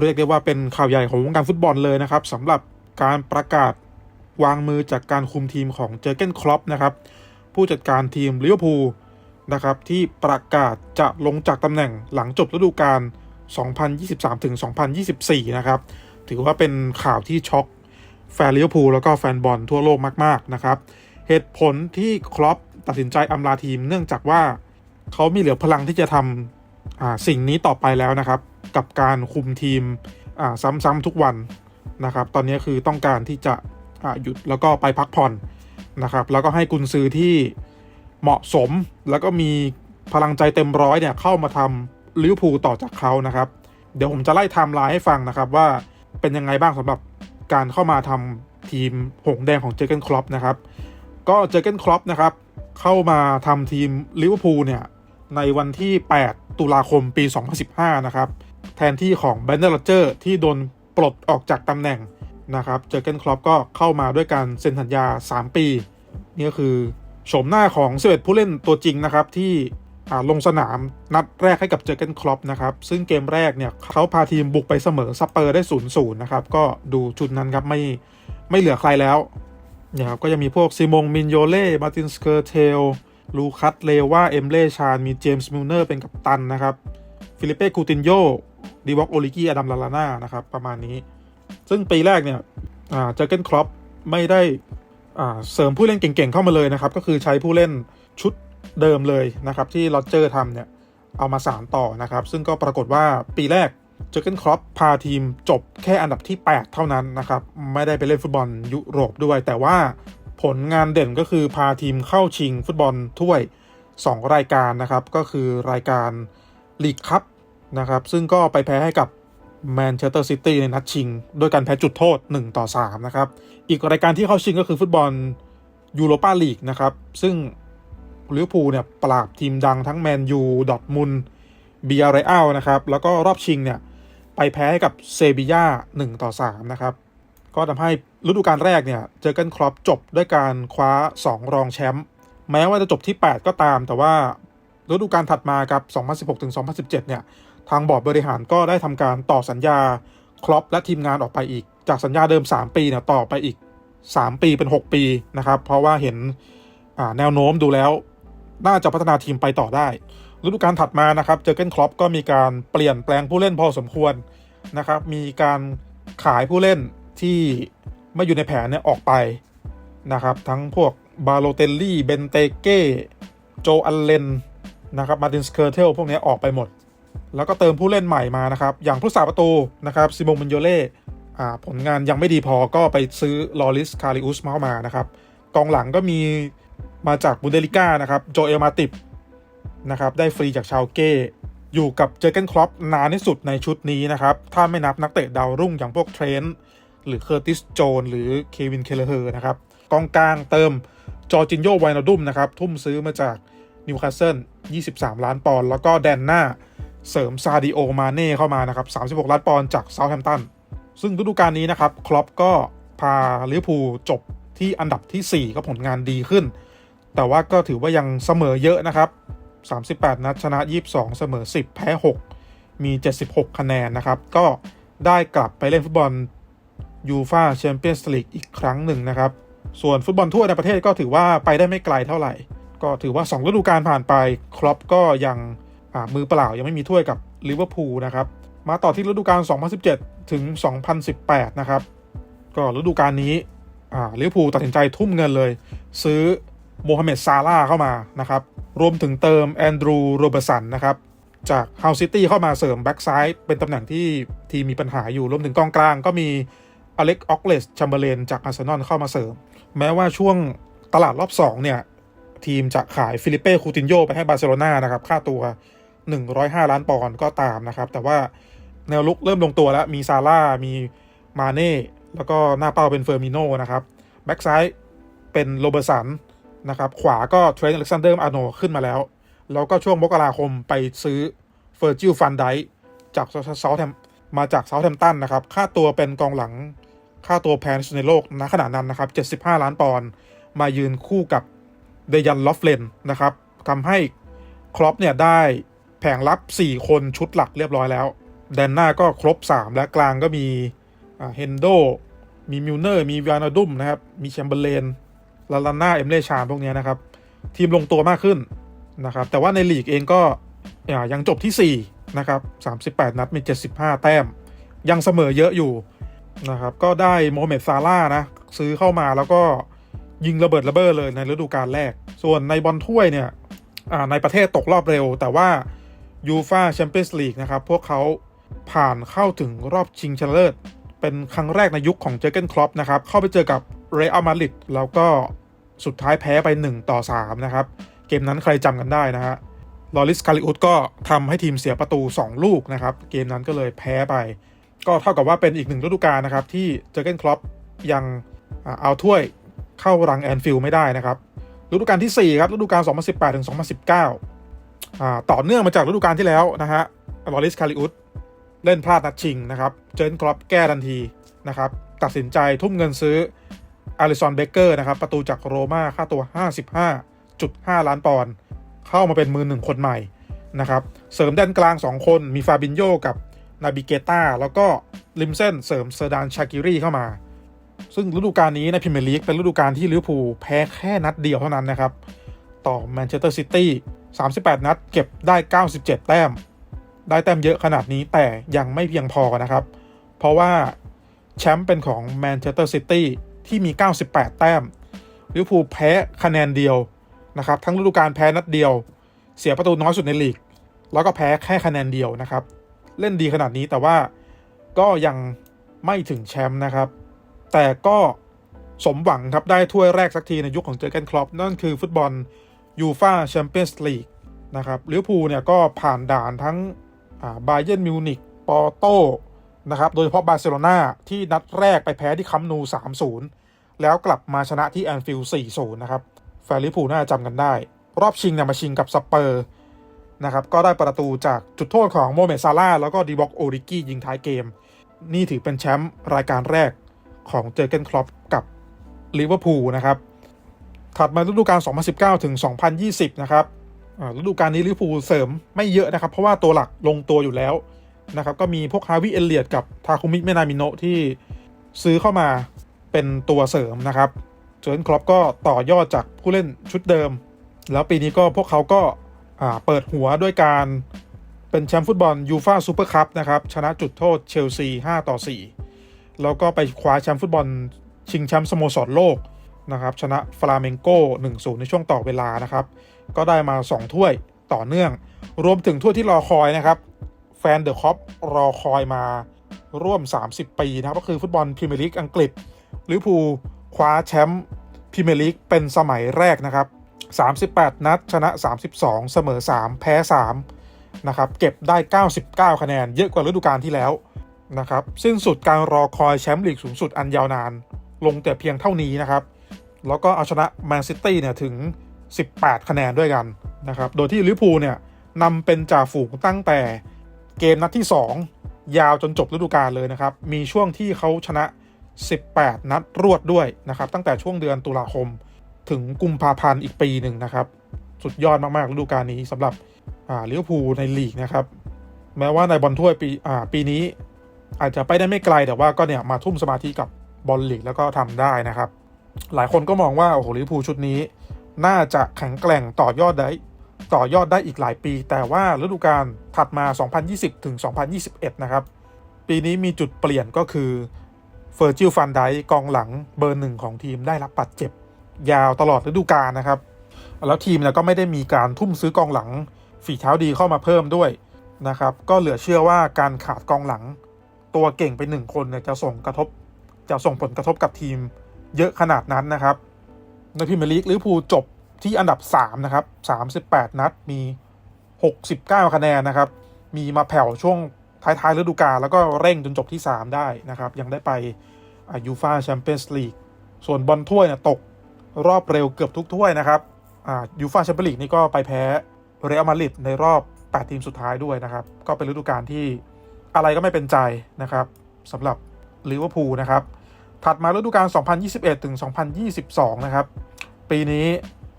เรียกได้ว่าเป็นข่าวใหญ่ของวงการฟุตบอลเลยนะครับสำหรับการประกาศวางมือจากการคุมทีมของเจอเกนครอปนะครับผู้จัดการทีมลิเวอร์พูลนะครับที่ประกาศจะลงจากตำแหน่งหลังจบฤดูกาล 2023ถึง2024 นะครับ ถือว่าเป็นข่าวที่ช็อกแฟนลิเวอร์พูลแล้วก็แฟนบอลทั่วโลกมากๆนะครับ เหตุผลที่ครอปตัดสินใจอำลาทีมเนื่องจากว่าเขามีเหลือพลังที่จะทำอ่าสิ่งนี้ต่อไปแล้วนะครับ กับการคุมทีมซ้ำๆทุกวันนะครับ ตอนนี้คือต้องการที่จะหยุดแล้วก็ไปพักผ่อนนะครับ แล้วก็ให้กุนซือที่เหมาะสมแล้วก็มีพลังใจเต็มร้อยเนี่ยเข้ามาทำลิเวอร์พูลต่อจากเขานะครับ เดี๋ยวผมจะไล่ไทม์ไลน์ให้ฟังนะครับว่าเป็นยังไงบ้างสำหรับการเข้ามาทำทีมหงแดงของเจอร์เกนครอปนะครับ ก็เจอร์เกนครอปนะครับเข้ามาทำทีมลิเวอร์พูลเนี่ยในวันที่ 8 ตุลาคมปี 2015 นะครับ แทนที่ของแบนเดอร์โรเจอร์ที่โดนปลดออกจากตำแหน่งนะครับ เจอเกนครอปก็เข้ามาด้วยการเซ็นสัญญา 3 ปี นี่ก็คือโฉมหน้าของ 11 ผู้เล่นตัวจริงนะครับที่ลงสนามนัดแรกให้กับเจอเกนครอปนะครับ ซึ่งเกมแรกเนี่ยเขาพาทีมบุกไปเสมอซัปเปอร์ได้0-0นะครับ ก็ดูชุดนั้นครับไม่ไม่เหลือใครแล้วเนี่ยครับก็จะมีพวกซิมงมินโยเล่มาตินสเคอร์เทล ลูคัสเลวาเอมเล่ชาญมีเจมส์มิลเนอร์เป็นกัปตันนะครับ ฟิลิเป้คูตินโยดีวอกโอลิกี้อดัมลาลาน่านะครับ ประมาณนี้ ซึ่งปีแรกเนี่ยเจอเกนครอปไม่ได้เสริมผู้เล่นเก่งๆเข้ามาเลยนะครับ ก็คือใช้ผู้เล่นชุดเดิมเลยนะครับ ที่โรเจอร์ทำเนี่ยเอามาสานต่อนะครับ ซึ่งก็ปรากฏว่าปีแรกเจอเกนครอปพาทีมจบแค่อันดับที่ 8 เท่านั้นนะครับ ไม่ได้ไปเล่นฟุตบอลยุโรปด้วย แต่ว่า ผลงานเด่นก็คือพาทีมเข้าชิงฟุตบอลถ้วย 2 รายการนะครับ ก็คือรายการลีกคัพนะครับ ซึ่งก็ไปแพ้ให้กับแมนเชสเตอร์ซิตี้ในนัดชิงโดยการแพ้จุดโทษ 1 ต่อ 3 นะครับ อีกรายการที่เข้าชิงก็คือฟุตบอลยูโรปาลีกนะครับ ซึ่งลิเวอร์พูลเนี่ยปราบทีมดังทั้งแมนยูดอทมุนเบียร์ไรอัลนะครับ แล้วก็รอบชิงเนี่ย ไปแพ้ให้กับเซบีย่า1ต่อ3นะครับ ก็ทำให้ฤดูกาลแรกเนี่ยเจอเกนครอปจบด้วยการคว้า 2 รองแชมป์แม้ว่าจะจบที่ 8 ก็ตาม แต่ว่าฤดูกาลถัดมากับ 2016ถึง2017 เนี่ย ทางบอร์ดบริหารก็ได้ทำการต่อสัญญาครอปและทีมงานออกไปอีก จากสัญญาเดิม 3 ปีเนี่ยต่อไปอีก 3 ปีเป็น 6 ปีนะครับ เพราะว่าเห็นแนวโน้มดูแล้ว น่าจะพัฒนาทีมไปต่อได้ฤดูกาลถัดมานะครับเจอเกนครอปก็มีการเปลี่ยนแปลงผู้เล่นพอสมควรนะครับ มีการขายผู้เล่น ที่ไม่อยู่ในแผนเนี่ยออกไปนะครับ ทั้งพวกบาโลเตลลี่เบนเตเก้โจอัลเลนนะครับมาตินสเคอร์เทลพวกนี้ออกไปหมด แล้วก็เติมผู้เล่นใหม่มานะครับ อย่างผู้สาประตูนะครับซิโมมินโยเล่ผลงานยังไม่ดีพอก็ไปซื้อลอริสคาริอุสมามานะครับกองหลังก็มีมาจากบุนเดลิก้านะครับโจเอลมาติบนะครับได้ฟรีจากชาวเก้อยู่กับเจอเกนครอปนานที่สุดในชุดนี้นะครับ ถ้าไม่นับนักเตะดาวรุ่งอย่างพวกเทรนต์ หรือเคอร์ติสโจนหรือเควินเคเลเฮอร์นะครับกองกลางเติมจอจินโยไวนาดุมนะครับ ทุ่มซื้อมาจากนิวคาสเซิล23 ล้านปอนด์แล้วก็แดนหน้าเสริมซาดิโอมาเน่เข้ามานะครับ36 ล้านปอนด์จากเซาท์แฮมป์ตันซึ่งฤดูกาลนี้นะครับครอปก็พาลิเวอร์พูลจบที่อันดับที่ 4 ก็ผลงานดีขึ้น แต่ว่าก็ถือว่ายังเสมอเยอะนะครับ 38 นัดชนะ 22 เสมอ 10 แพ้ 6 มี 76 คะแนนนะครับ ก็ได้กลับไปเล่นฟุตบอล ยูฟาแชมเปี้ยนส์ลีกอีกครั้งหนึ่งนะครับ ส่วนฟุตบอลทั่วในประเทศก็ถือว่าไปได้ไม่ไกลเท่าไหร่ ก็ถือว่า 2 ฤดูกาลผ่านไปครอปก็ยังมือเปล่ายังไม่มีถ้วยกับลิเวอร์พูลนะครับ มาต่อที่ฤดูกาล 2017 ถึง 2018 นะครับ ก็ฤดูกาลนี้ลิเวอร์พูลตัดสินใจทุ่มเงินเลย ซื้อโมฮัมเหม็ดซาร่าเข้ามานะครับ รวมถึงเติมแอนดรูโรเบสันนะครับจากเฮาซิตี้เข้ามาเสริมแบ็กซ้ายเป็นตำแหน่งที่ทีมมีปัญหาอยู่รวมถึงกองกลางก็มี อเล็กออกเลสชัมเบเลนจากอาร์เซนอลเข้ามาเสริม แม้ว่าช่วงตลาดรอบ 2 เนี่ย ทีมจะขายฟิลิเป้คูตินโยไปให้บาร์เซโลนานะครับ ค่าตัว 105 ล้านปอนด์ก็ตามนะครับ แต่ว่าแนวลุกเริ่มลงตัวแล้ว มีซาร่ามีมาเน่ แล้วก็หน้าเป้าเป็นเฟอร์มิโนนะครับ แบ็กซ้ายเป็นโรเบสันนะครับ ขวาก็เทรนต์อเล็กซานเดอร์อาร์โนขึ้นมาแล้ว แล้วก็ช่วงมกราคมไปซื้อเฟอร์จิลฟันไดจากเซาแฮมมาจากเซาท์แฮมตันนะครับ ค่าตัวเป็นกองหลัง ค่าตัวแพงในโลกณขณะนั้นนะครับ 75 ล้านปอนด์มายืนคู่กับเดยันลอฟเลนนะครับทำให้ครอปเนี่ยได้แผงรับ 4 คนชุดหลักเรียบร้อยแล้ว แดนหน้าก็ครบ 3 และกลางก็มีเฮนโด มีมิลเนอร์ มีวานาดุมนะครับ มีแชมเบอร์เลน ลาลาน่า เอมเลชานพวกนี้นะครับ ทีมลงตัวมากขึ้นนะครับ แต่ว่าในลีกเองก็ยังจบที่ 4 นะครับ 38 นัดมี 75 แต้ม ยังเสมอเยอะอยู่ นะครับ ก็ได้โมฮัมเหม็ดซาร่านะ ซื้อเข้ามาแล้วก็ยิงระเบิดระเบ้อเลยในฤดูกาลแรก ส่วนในบอลถ้วยเนี่ยในประเทศตกรอบเร็ว แต่ว่ายูฟาแชมเปี้ยนส์ลีกนะครับ พวกเขาผ่านเข้าถึงรอบชิงชนะเลิศ เป็นครั้งแรกในยุคของเจอเกนคลอปนะครับ เข้าไปเจอกับเรอัลมาดริดแล้วก็สุดท้ายแพ้ไป 1 ต่อ 3 นะครับ เกมนั้นใครจำกันได้นะฮะลอริสคาริอุสก็ทำให้ทีมเสียประตู 2 ลูกนะครับ เกมนั้นก็เลยแพ้ไป ก็เท่ากับว่าเป็นอีกหนึ่งฤดูกาลนะครับ ที่เจอเกนคลอปยังอเอาถ้วยเข้ารังแอนฟิลไม่ได้นะครับฤดูกาลที่ 4 ครับฤดูกาล 2018 ถึง 2019อ่าต่อเนื่องมาจากฤดูกาลที่แล้วนะฮะลอริสคาริอุสเล่นพลาดนัดชิงนะครับ เจนครอปแก้ทันทีนะครับ ตัดสินใจทุ่มเงินซื้ออาริซอนเบเกอร์นะครับ ประตูจากโรม่าค่าตัว 55.5 ล้านปอนด์เข้ามาเป็นมือหนึ่งคนใหม่นะครับ เสริมแดนกลาง 2 คนมีฟาบินโยกับ นาบิเกต้าแล้วก็ลิมเซนเสริมเซอร์ดานชากิรีเข้ามา ซึ่งฤดูกาลนี้ในพรีเมียร์ลีกเป็นฤดูกาลที่ลิเวอร์พูลแพ้แค่นัดเดียวเท่านั้นนะครับ ต่อแมนเชสเตอร์ซิตี้38 นัดเก็บได้ 97 แต้ม ได้แต้มเยอะขนาดนี้แต่ยังไม่เพียงพอนะครับ เพราะว่าแชมป์เป็นของแมนเชสเตอร์ซิตี้ที่มี 98 แต้มลิเวอร์พูลแพ้คะแนนเดียวนะครับทั้งฤดูกาลแพ้นัดเดียว เสียประตูน้อยสุดในลีก แล้วก็แพ้แค่คะแนนเดียวนะครับ เล่นดีขนาดนี้แต่ว่าก็ยังไม่ถึงแชมป์นะครับ แต่ก็สมหวังครับ ได้ถ้วยแรกสักทีในยุคของเจอร์เกนคลอปนั่นคือฟุตบอลยูฟาแชมเปี้ยนส์ลีกนะครับลิเวอร์พูลเนี่ยก็ผ่านด่านทั้งบาเย r n นมิวนิกปอโตนะครับ โดยเฉพาะบาร์เซโลนาที่นัดแรกไปแพ้ที่คัมป์นู 3-0 แล้วกลับมาชนะที่แอนฟิลด์4-0 นะครับ แฟนลิเวอร์พูลน่าจะจำกันได้ รอบชิงเนี่ยมาชิงกับสเปอร์ นะครับก็ได้ประตูจากจุดโทษของโมเมซาร่าแล้วก็ดีบ็อกโอริกี้ยิงท้ายเกม นี่ถือเป็นแชมป์รายการแรกของเจอเกนคลอปกับลิเวอร์พูลนะครับถัดมาฤดูกาล 2019 ถึง 2020 นะครับฤดูกาลนี้ลิเวอร์พูลเสริมไม่เยอะนะครับ เพราะว่าตัวหลักลงตัวอยู่แล้วนะครับ ก็มีพวกฮาวิเอเลียดกับทาคุมิเมนามิโนที่ซื้อเข้ามาเป็นตัวเสริมนะครับ เจอร์นครอปก็ต่อยอดจากผู้เล่นชุดเดิม แล้วปีนี้ก็พวกเขาก็ เปิดหัวด้วยการเป็นแชมป์ฟุตบอลยูฟาซูเปอร์คัพนะครับ ชนะจุดโทษเชลซี 5 ต่อ 4 แล้วก็ไปคว้าแชมป์ฟุตบอลชิงแชมป์สโมสรโลกนะครับ ชนะฟลาเมงโก1-0 ในช่วงต่อเวลานะครับ ก็ได้มา 2 ถ้วยต่อเนื่อง รวมถึงถ้วยที่รอคอยนะครับ แฟนเดอะคอปรอคอยมาร่วม 30 ปีนะครับ ก็คือฟุตบอลพรีเมียร์ลีกอังกฤษลิเวอร์พูลคว้าแชมป์พรีเมียร์ลีกเป็นสมัยแรกนะครับ 38 นัด ชนะ 32 เสมอ 3 แพ้ 3 นะครับ เก็บได้ 99 คะแนน เยอะกว่าฤดูกาลที่แล้วนะครับ สิ้นสุดการรอคอยแชมป์ลีกสูงสุดอันยาวนาน ลงแต่เพียงเท่านี้นะครับ แล้วก็เอาชนะแมนซิตี้เนี่ยถึง 18 คะแนนด้วยกันนะครับ โดยที่ลิเวอร์พูลเนี่ยนำเป็นจ่าฝูงตั้งแต่เกมนัดที่ 2 ยาวจนจบฤดูกาลเลยนะครับ มีช่วงที่เขาชนะ 18 นัดรวดด้วยนะครับ ตั้งแต่ช่วงเดือนตุลาคม ถึงกุมภาพันธ์อีกปีหนึ่งนะครับ สุดยอดมากๆฤดูกาลนี้สำหรับลิเวอร์พูลในลีกนะครับ แม้ว่าในบอลถ้วยปีปีนี้ อาจจะไปได้ไม่ไกลแต่ว่าก็เนี่ยมาทุ่มสมาธิกับบอลลีกแล้วก็ทำได้นะครับ หลายคนก็มองว่าโอ้โหลิเวอร์พูลชุดนี้ น่าจะแข็งแกร่งต่อยอดได้ต่อยอดได้อีกหลายปี แต่ว่าฤดูกาลถัดมา 2020 ถึง 2021 นะครับ ปีนี้มีจุดเปลี่ยนก็คือเฟอร์จิลฟันไดกองหลังเบอร์หนึ่งของทีมได้รับบาดเจ็บ ยาวตลอดฤดูกาลนะครับ แล้วทีมเนี่ยก็ไม่ได้มีการทุ่มซื้อกองหลังฝีเท้าดีเข้ามาเพิ่มด้วยนะครับ ก็เหลือเชื่อว่าการขาดกองหลัง ตัวเก่งไปหนึ่งคนเนี่ยจะส่งกระทบ จะส่งผลกระทบกับทีมเยอะขนาดนั้นนะครับในพรีเมียร์ลีกลิเวอร์พูลจบที่อันดับ 3 นะครับ 38 นัดมี 69 คะแนนนะครับ มีมาแผ่วช่วงท้ายๆฤดูกาลแล้วก็เร่งจนจบที่ 3 ได้นะครับ ยังได้ไปยูฟาแชมเปี้ยนส์ลีกส่วนบอลถ้วยเนี่ยตก รอบเร็วเกือบทุกถ้วยนะครับยูฟาแชมเปี้ยนลีกนี่ก็ไปแพ้เรอัลมาดริดในรอบ 8 ทีมสุดท้ายด้วยนะครับ ก็เป็นฤดูกาลที่อะไรก็ไม่เป็นใจนะครับสำหรับลิเวอร์พูลนะครับ ถัดมาฤดูกาล 2021 ถึง 2022 นะครับ ปีนี้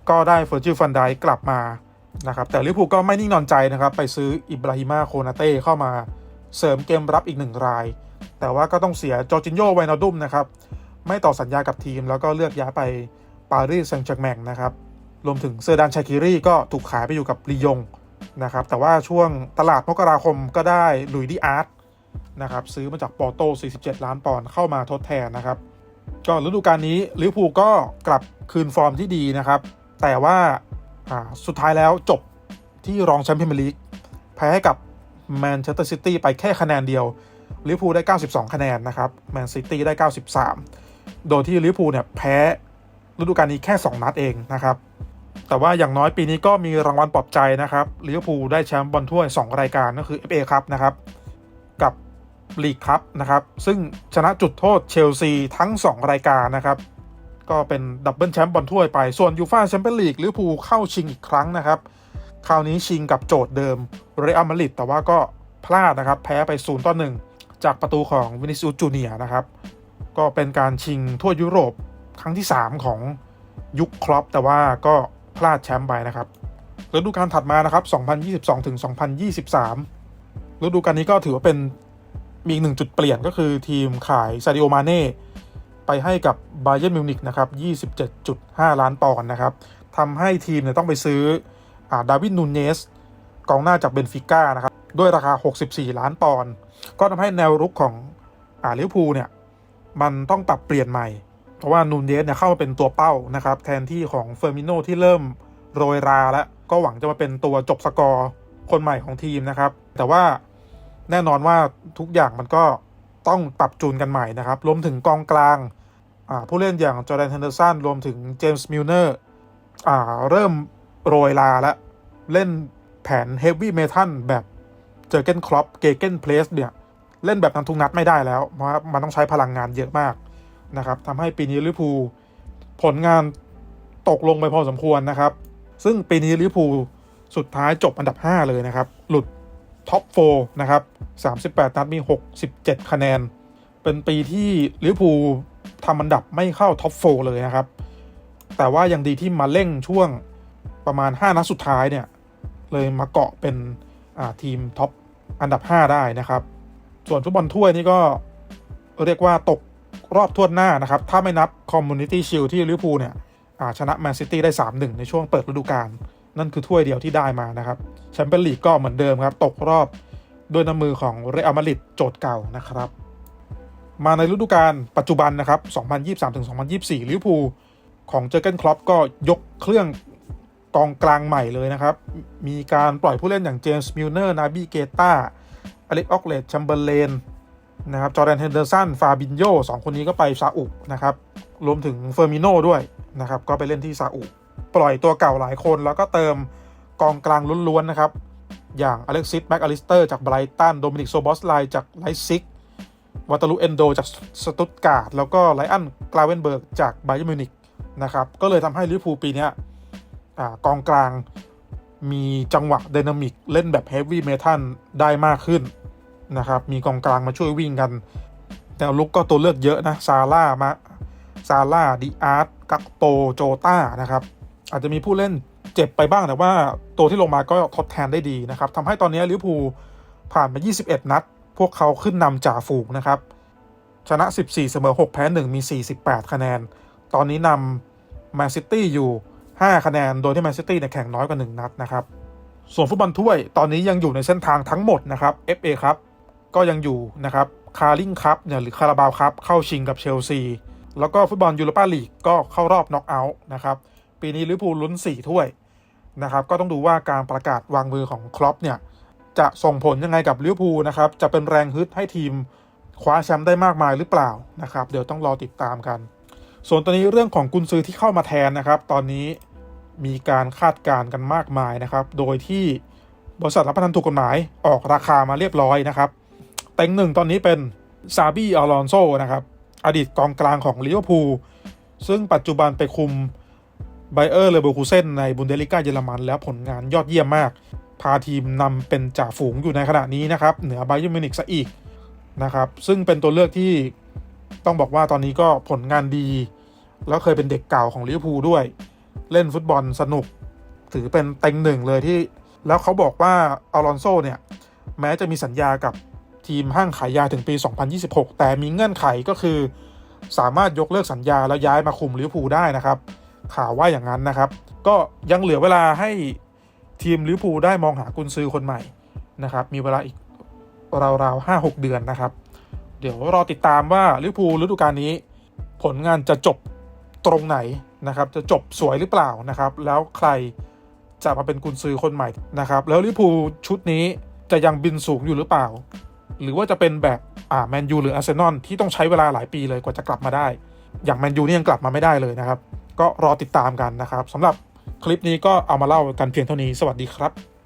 ก็ได้เฟอร์จิลฟันไดกลับมานะครับ แต่ลิเวอร์พูลก็ไม่นิ่งนอนใจนะครับ ไปซื้ออิบราฮิมาโคนาเต้เข้ามาเสริมเกมรับอีกหนึ่งราย แต่ว่าก็ต้องเสียจอร์จินโยไวนาดุมนะครับ ไม่ต่อสัญญากับทีมแล้วก็เลือกย้ายไป ปารีสแซงต์แชร์แมงนะครับ รวมถึงเซอร์ดานชาคิรีก็ถูกขายไปอยู่กับลียงนะครับ แต่ว่าช่วงตลาดมกราคมก็ได้ลุยดีอาร์ตนะครับซื้อมาจากปอร์โต 47 ล้านปอนด์เข้ามาทดแทนนะครับ ก็ฤดูกาลนี้ลิเวอร์พูลก็กลับคืนฟอร์มที่ดีนะครับ แต่ว่าอ่าสุดท้ายแล้วจบที่รองแชมเปี้ยนลีกแพ้ให้กับแมนเชสเตอร์ซิตี้ไปแค่คะแนนเดียวลิเวอร์พูลได้ 92 คะแนนนะครับแมนซิตี้ได้ 93 โดยที่ลิเวอร์พูลเนี่ยแพ้ ฤดูกาลนี้แค่ 2 นัดเองนะครับ แต่ว่าอย่างน้อยปีนี้ก็มีรางวัลปลอบใจนะครับลิเวอร์พูลได้แชมป์บอลถ้วย 2 รายการก็คือ FA ครับนะครับ กับลีกครับนะครับ ซึ่งชนะจุดโทษเชลซีทั้ง 2 รายการนะครับ ก็เป็นดับเบิลแชมป์บอลถ้วยไป ส่วนยูฟาแชมเปี้ยนลีกลิเวอร์พูลเข้าชิงอีกครั้งนะครับ คราวนี้ชิงกับโจทย์เดิมเรอัลมาดริดแต่ว่าก็พลาดนะครับแพ้ไป0ต่อ1จากประตูของวินิซิอุสจูเนียนะครับ ก็เป็นการชิงทั่วยุโรป ครั้งที่ 3 ของยุคครอปแต่ว่าก็พลาดแชมป์ไปนะครับฤดูกาลถัดมานะครับ 2022 ถึง 2023 ฤดูกาลนี้ก็ถือว่าเป็นมีอีกหนึ่งจุดเปลี่ยนก็คือทีมขายซาดิโอมาเน่ไปให้กับบาเย r n m มิวนิกนะครับ 27.5 ล้านปอนด์นะครับทำให้ทีมเนี่ยต้องไปซื้ออดาวิดนูนเนสกองหน้าจากเบนฟิก้านะครับ ด้วยราคา 64 ล้านปอนด์ก็ทำให้แนวรุกของอาลิเวอร์พูลเนี่ย มันต้องปรับเปลี่ยนใหม่ เพราะว่านูนเนสเนี่ยเข้ามาเป็นตัวเป้านะครับแทนที่ของเฟอร์มิโนที่เริ่มโรยราแล้ว ก็หวังจะมาเป็นตัวจบสกอร์คนใหม่ของทีมนะครับ แต่ว่าแน่นอนว่าทุกอย่างมันก็ต้องปรับจูนกันใหม่นะครับ รวมถึงกองกลางผู้เล่นอย่างจอร์แดนเฮนเดอร์สันรวมถึงเจมส์มิลเนอร์เริ่มโรยลาแล้ว เล่นแผนเฮฟวี่เมทัลแบบเจอเกนครอปเกเกนเพลสเนี่ย เล่นแบบนั้นทุกนัดไม่ได้แล้ว เพราะมันต้องใช้พลังงานเยอะมาก นะครับทำให้ปีนี้ลิเวอร์พูลผลงานตกลงไปพอสมควรนะครับ ซึ่งปีนี้ลิเวอร์พูลสุดท้ายจบอันดับ 5 เลยนะครับ หลุดท็อป4นะครับ 38 นัดมี 67 คะแนน เป็นปีที่ลิเวอร์พูลทำอันดับไม่เข้าท็อป4เลยนะครับ แต่ว่ายังดีที่มาเร่งช่วงประมาณ 5 นัดสุดท้ายเนี่ย เลยมาเกาะเป็นทีมท็อปอันดับ 5 ได้นะครับ ส่วนฟุตบอลถ้วยนี่ก็เรียกว่าตก รอบทวดหน้านะครับ ถ้าไม่นับคอมมูนิตี้ชิลที่ลิเวอร์พูลเนี่ยชนะแมนซิตี้ได้ 3-1 ในช่วงเปิดฤดูกาลนั่นคือถ้วยเดียวที่ได้มานะครับแชมเปี้ยนลีกก็เหมือนเดิมครับ ตกรอบด้วยน้ำมือของเรอัลมาดริดโจทย์เก่านะครับ มาในฤดูกาลปัจจุบันนะครับ 2023-2024 ลิเวอร์พูลของเจอร์เกนคลอปก็ยกเครื่องกองกลางใหม่เลยนะครับ มีการปล่อยผู้เล่นอย่างเจมส์มิลเนอร์ นาบีเกตาอเล็กออกเลตชัมเบอร์เลน นะครับจอแดนเฮนเดอร์สันฟาบินโยสองคนนี้ก็ไปซาอุนะครับรวมถึงเฟอร์มิโนด้วยนะครับก็ไปเล่นที่ซาอุปล่อยตัวเก่าหลายคนแล้วก็เติมกองกลางล้วนๆนะครับ อย่างอเล็กซิสแม็กอลิสเตอร์จากไบรตันโดมินิกโซบอสไลจากไลซิกวัตลุเอนโดจากสตุตการ์ดแล้วก็ไลอันกลาเวนเบิร์กจากไบเยอร์มิวนิกนะครับก็เลยทำให้ลิเวอร์พูลปีนี้กองกลางมีจังหวะไดนามิกเล่นแบบเฮฟวี่เมทัลได้มากขึ้น นะครับ มีกองกลางมาช่วยวิ่งกันแนวลุกก็ตัวเลือกเยอะนะ ซาร่ามาซาร่าดิอาร์ตกักโปโจต้านะครับ อาจจะมีผู้เล่นเจ็บไปบ้างแต่ว่าตัวที่ลงมาก็ทดแทนได้ดีนะครับทำให้ตอนนี้ลิเวอร์พูลผ่านมา 21 นัด พวกเขาขึ้นนำจ่าฝูงนะครับ ชนะ 14 เสมอ 6 แพ้ 1 มี 48 คะแนน ตอนนี้นำแมนซิตี้อยู่ 5 คะแนน โดยที่แมนซิตี้เนี่ยแข่งน้อยกว่า 1 นัดนะครับ ส่วนฟุตบอลถ้วยตอนนี้ยังอยู่ในเส้นทางทั้งหมดนะครับ FA ครับ ก็ยังอยู่นะครับคาริงคัพเนี่ยหรือคาราบาวคัพเข้าชิงกับเชลซี แล้วก็ฟุตบอลยูโรปาลีกก็เข้ารอบน็อกเอาท์นะครับปีนี้ลิเวอร์พูลลุ้น 4 ถ้วยนะครับก็ต้องดูว่าการประกาศวางมือของครอปเนี่ยจะส่งผลยังไงกับลิเวอร์พูลนะครับจะเป็นแรงฮึดให้ทีมคว้าแชมป์ได้มากมายหรือเปล่านะครับเดี๋ยวต้องรอติดตามกัน ส่วนตอนนี้เรื่องของกุนซือที่เข้ามาแทนนะครับ ตอนนี้มีการคาดการณ์กันมากมายนะครับ โดยที่บริษัทรับประกันถูกกฎหมายออกราคามาเรียบร้อยนะครับ เต็งหนึ่งตอนนี้เป็นซาบีอลอนโซนะครับ อดีตกองกลางของลิเวอร์พูลซึ่งปัจจุบันไปคุมไบเออร์เลเวอร์คูเซนในบุนเดลิก้าเยอรมันแล้วผลงานยอดเยี่ยมมาก พาทีมนำเป็นจ่าฝูงอยู่ในขณะนี้นะครับ เหนือไบเออร์มิวนิกซะอีกนะครับ ซึ่งเป็นตัวเลือกที่ต้องบอกว่าตอนนี้ก็ผลงานดี แล้วเคยเป็นเด็กเก่าของลิเวอร์พูลด้วย เล่นฟุตบอลสนุก ถือเป็นเต็งหนึ่งเลยที่ แล้วเขาบอกว่าอลอนโซเนี่ย แม้จะมีสัญญากับ ทีมห้างขายยาถึงปี 2026 แต่มีเงื่อนไขก็คือ สามารถยกเลิกสัญญาแล้วย้ายมาคุมลิเวอร์พูลได้นะครับ ข่าวว่าอย่างนั้นนะครับ ก็ยังเหลือเวลาให้ทีมลิเวอร์พูลได้มองหากุนซือคนใหม่นะครับ มีเวลาอีกราวๆห้าหกเดือนนะครับ เดี๋ยวรอติดตามว่าลิเวอร์พูลฤดูกาลนี้ ผลงานจะจบตรงไหนนะครับ จะจบสวยหรือเปล่านะครับ แล้วใครจะมาเป็นกุนซือคนใหม่นะครับ แล้วลิเวอร์พูลชุดนี้จะยังบินสูงอยู่หรือเปล่า หรือว่าจะเป็นแบบอ่าแมนยูหรืออาร์เซนอลที่ต้องใช้เวลาหลายปีเลยกว่าจะกลับมาได้ อย่างแมนยูนี่ยังกลับมาไม่ได้เลยนะครับ ก็รอติดตามกันนะครับสำหรับคลิปนี้ก็เอามาเล่ากันเพียงเท่านี้สวัสดีครับ